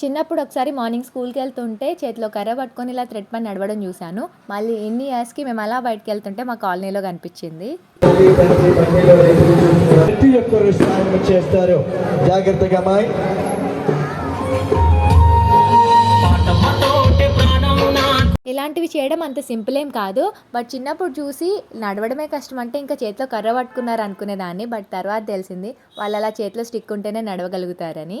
చిన్నప్పుడు ఒకసారి మార్నింగ్ స్కూల్కి వెళ్తుంటే చేతిలో కర్ర పట్టుకొని ఇలా థ్రెడ్ పని నడవడం చూశాను. మళ్ళీ ఎన్ని ఇయర్స్కి మేము అలా బయటకు వెళ్తుంటే మా కాలనీలో కనిపించింది. ప్రతి ఒక్కరు స్నానం చేస్తారు. జాగ్రత్తగా మాయ్ ఇలాంటివి చేయడం అంత సింపుల్ ఏం కాదు. బట్ చిన్నప్పుడు చూసి నడవడమే కష్టం అంటే ఇంకా చేతిలో కర్ర పట్టుకున్నారు అనుకునేదాన్ని. బట్ తర్వాత తెలిసింది వాళ్ళు అలా చేతిలో స్టిక్ ఉంటేనే నడవగలుగుతారని.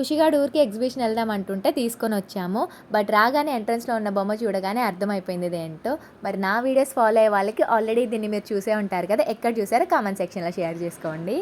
ఖుషిగాడు ఊరికి ఎగ్జిబిషన్ వెళ్దాం అంటుంటే తీసుకొని వచ్చాము. బట్ రాగానే ఎంట్రన్స్లో ఉన్న బొమ్మ చూడగానే అర్థమైపోయింది ఏంటో మరి నా వీడియోస్ ఫాలో అయ్యే వాళ్ళకి ఆల్రెడీ దీన్ని మీరు చూసే ఉంటారు కదా ఎక్కడ చూసారో కామెంట్ సెక్షన్లో షేర్ చేసుకోండి.